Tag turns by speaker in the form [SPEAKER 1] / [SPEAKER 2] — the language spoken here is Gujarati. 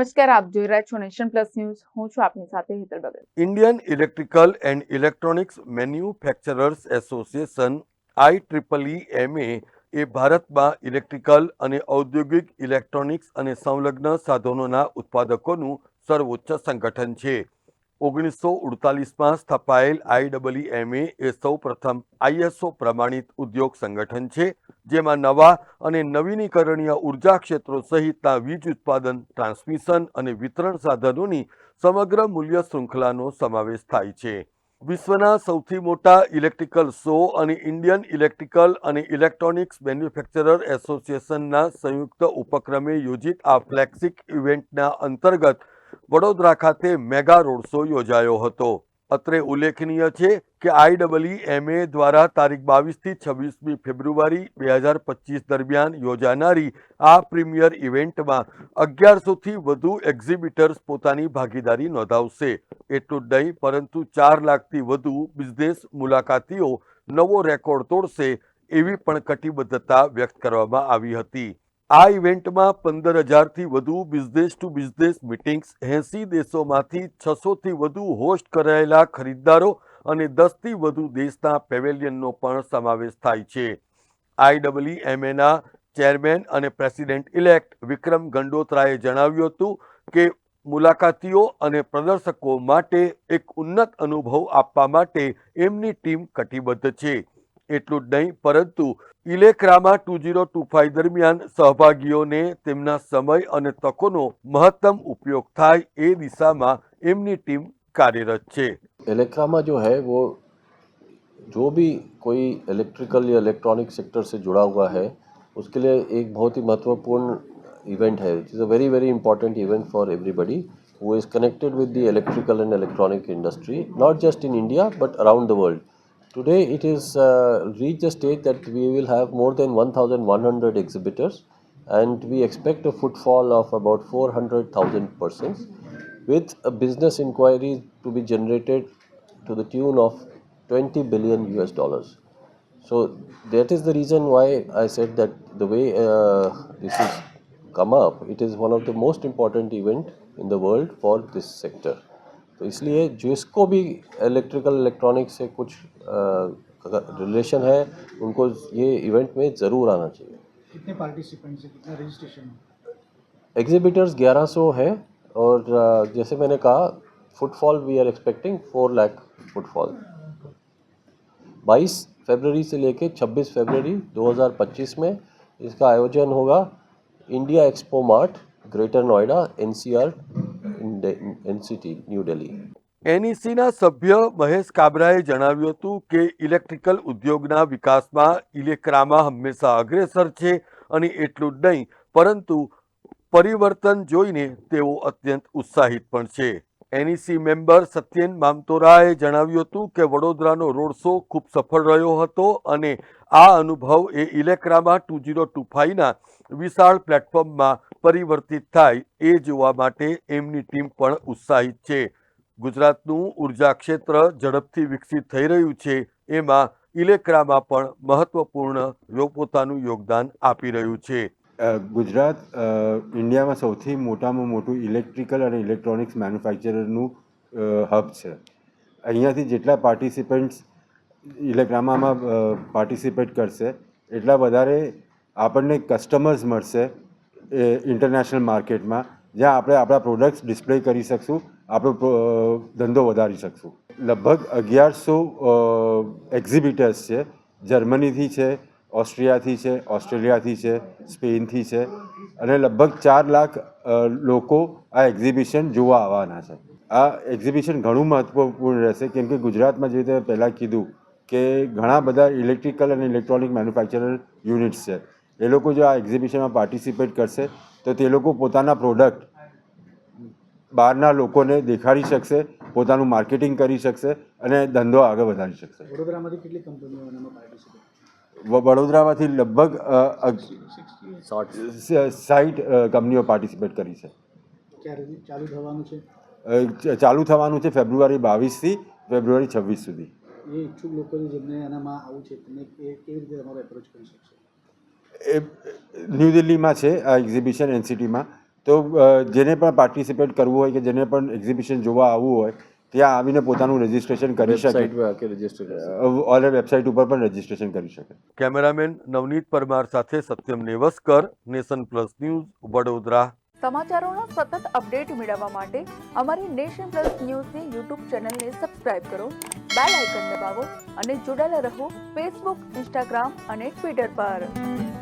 [SPEAKER 1] નમસ્કાર, આપ જોઈ રહ્યા છો નેશન પ્લસ ન્યૂઝ. હું છું આપની સાથે Hetal Bagal.
[SPEAKER 2] Indian electrical and electronics manufacturers association I triple A A ભારતમાં ઇલેક્ટ્રિકલ અને ઔદ્યોગિક ઇલેક્ટ્રોનિક્સ અને સંલગ્ન સાધનોના ઉત્પાદકોનું સર્વોચ્ચ સંગઠન છે. ઓગણીસો ઉડતાલીસમાં સ્થપાયેલ આઈડબલ્યુએમએ એમએ એ સૌ પ્રથમ આઈએસઓ પ્રમાણિત ઉદ્યોગ સંગઠન છે, જેમાં નવા અને નવીનીકરણીય ઊર્જા ક્ષેત્રો સહિતના વીજ ઉત્પાદન, ટ્રાન્સમિશન અને વિતરણ સાધનોની સમગ્ર મૂલ્ય શૃંખલાનો સમાવેશ થાય છે. વિશ્વના સૌથી મોટા ઇલેક્ટ્રિકલ શો અને ઇન્ડિયન ઇલેક્ટ્રિકલ અને ઇલેક્ટ્રોનિક્સ મેન્યુફેક્ચરર એસોસિએશનના સંયુક્ત ઉપક્રમે યોજિત આ ફ્લેક્સિક ઇવેન્ટના અંતર્ગત વડોદરા ખાતે મેગા રોડ શો યોજાયો હતો. અત્રે ઉલ્લેખનીય છે કે આઈડબલઈ એમએ દ્વારા તારીખ બાવીસથી છવ્વીસમી ફેબ્રુઆરી બે હજાર પચીસ દરમિયાન યોજાનારી આ પ્રીમિયર ઇવેન્ટમાં અગિયારસોથી વધુ એક્ઝિબિટર્સ પોતાની ભાગીદારી નોંધાવશે. એટલું જ નહીં, પરંતુ ચાર લાખથી વધુ બિઝનેસ મુલાકાતીઓ નવો રેકોર્ડ તોડશે એવી પણ કટિબદ્ધતા વ્યક્ત કરવામાં આવી હતી. આ ઇવેન્ટમાં પંદર હજારથી વધુ બિઝનેસ ટુ બિઝનેસ મિટિંગ્સ એંસી દેશોમાંથી છસોથી વધુ હોસ્ટ કરાયેલા ખરીદદારો અને દસથી વધુ દેશના પેવેલિયનનો પણ સમાવેશ થાય છે. આઈડબલ્યુ એમએના ચેરમેન અને પ્રેસિડેન્ટ ઇલેક્ટ વિક્રમ ગંડોત્રાએ જણાવ્યું હતું કે મુલાકાતીઓ અને પ્રદર્શકો માટે એક ઉન્નત અનુભવ આપવા માટે એમની ટીમ કટિબદ્ધ છે. એટલું જ નહીં પરંતુ Elecrama two zero two five દરમિયાન સહભાગીઓને તેમના સમય અને તકોનો મહત્તમ ઉપયોગ થાય એ દિશામાં એમની ટીમ કાર્યરત છે
[SPEAKER 3] इलेक्ट्रामा जो है वो जो भी कोई इलेक्ट्रिकल या इलेक्ट्रॉनिक सेक्टर से जुड़ा हुआ है उसके लिए एक बहुत ही महत्वपूर्ण इवेंट है it is a very very important event for everybody who is connected with the electrical and electronic industry not just in india but around the world today it is uh, reached a stage that we will have more than 1100 exhibitors and we expect a footfall of about 400000 persons with a business inquiry to be generated to the tune of 20 billion US dollars. So that is the reason why I said that the way uh, this has come up, it is one of the most important event in the world for this sector. तो इसलिए जिसको भी इलेक्ट्रिकल इलेक्ट्रॉनिक से कुछ रिलेशन है उनको ये इवेंट में ज़रूर आना चाहिए।
[SPEAKER 4] कितने पार्टिसिपेंट्स हैं कितना रजिस्ट्रेशन
[SPEAKER 3] एग्जिबिटर्स 1100 है और जैसे मैंने कहा footfall we are expecting four lakh footfall 22 फरवरी से लेके 26 फरवरी 2025 में इसका आयोजन होगा। India Expo Mart Greater Noida NCR NCT, New Delhi
[SPEAKER 2] એનઈસીના સભ્ય મહેશ કાબરાએ જણાવ્યું હતું કે ઇલેક્ટ્રિકલ ઉદ્યોગના વિકાસમાં ઇલેક્રામાં હંમેશા અગ્રેસર છે અને એટલું જ નહીં, પરંતુ પરિવર્તન જોઈને તેઓ અત્યંત ઉત્સાહિત પણ છે. એનઈસી મેમ્બર સત્યેન મામતોરાએ જણાવ્યું હતું કે વડોદરાનો રોડ શો ખૂબ સફળ રહ્યો હતો અને આ અનુભવ એ ઇલેક્રામાં ટુ ઝીરો ટુ ફાઈવના વિશાળ પ્લેટફોર્મમાં પરિવર્તિત થાય એ જોવા માટે એમની ટીમ પણ ઉત્સાહિત છે. ગુજરાતનું ઊર્જા ક્ષેત્ર ઝડપથી વિકસિત થઈ રહ્યું છે. એમાં ઇલેક્ટ્રામાં પણ મહત્વપૂર્ણ પોતાનું યોગદાન આપી રહ્યું છે.
[SPEAKER 5] ગુજરાત ઇન્ડિયામાં સૌથી મોટામાં મોટું ઇલેક્ટ્રિકલ અને ઇલેક્ટ્રોનિક્સ મેન્યુફેક્ચરરનું હબ છે. અહીંયાથી જેટલા પાર્ટિસિપન્ટ્સ ઇલેક્ટ્રામામાં પાર્ટિસિપેટ કરશે, એટલા વધારે આપણને કસ્ટમર્સ મળશે ઇન્ટરનેશનલ માર્કેટમાં જ્યાં આપણે આપણા પ્રોડક્ટ્સ ડિસ્પ્લે કરી શકશું, આપણો ધંધો વધારી શકશું. લગભગ અગિયારસો એક્ઝિબિટર્સ છે. જર્મનીથી છે, ઓસ્ટ્રિયાથી છે, ઓસ્ટ્રેલિયાથી છે, સ્પેનથી છે. અને લગભગ ચાર લાખ લોકો આ એક્ઝિબિશન જોવા આવવાના છે. આ એક્ઝિબિશન ઘણું મહત્ત્વપૂર્ણ રહેશે, કેમ કે ગુજરાતમાં જે રીતે પહેલાં કીધું કે ઘણા બધા ઇલેક્ટ્રિકલ અને ઇલેક્ટ્રોનિક મેન્યુફેક્ચરર યુનિટ્સ છે. એ લોકો જો આ એક્ઝિબિશનમાં પાર્ટિસિપેટ કરશે તો તે લોકો પોતાના પ્રોડક્ટ બહારના લોકોને દેખાડી શકશે પોતાનું માર્કેટિંગ કરી શકશે અને ધંધો આગળ વધારી શકશે.
[SPEAKER 4] વડોદરામાંથી કેટલી કંપનીઓ
[SPEAKER 5] વ- વડોદરામાંથી લગભગ સાઠ. કંપનીઓ પાર્ટિસિપેટ કરી છે.
[SPEAKER 4] ચાલુ થવાનું છે?
[SPEAKER 5] ચાલુ થવાનું છે ફેબ્રુઆરી બાવીસથી ફેબ્રુઆરી છવ્વીસ સુધી.
[SPEAKER 4] એ ઈચ્છુક લોકો જેમને એનામાં આવું છે તેમને કેવી રીતે તમારો એપ્રોચ કરી શકશો?
[SPEAKER 5] ન્યૂ દિલ્હીમાં છે આ એક્ઝિબિશન એનસીટીમાં તો જેને પણ પાર્ટિસિપેટ કરવું હોય કે જેને પણ એક્ઝિબિશન જોવા આવવું હોય ત્યાં આવીને પોતાનું રજિસ્ટ્રેશન કરી શકે. ઓલ વેબસાઇટ ઉપર પણ રજિસ્ટ્રેશન કરી શકે.
[SPEAKER 2] કેમેરામેન નવનીત પરમાર સાથે Satyam Nevaskar Nation Plus News Vadodara.
[SPEAKER 1] સમાચારોનો સતત અપડેટ મેળવવા માટે અમારી નેશન પ્લસ ન્યૂઝની યુટ્યુબ ચેનલને સબસ્ક્રાઇબ કરો બેલ આઇકન દબાવો અને જોડાયેલા રહો ફેસબુક ઇન્સ્ટાગ્રામ અને ટ્વિટર પર.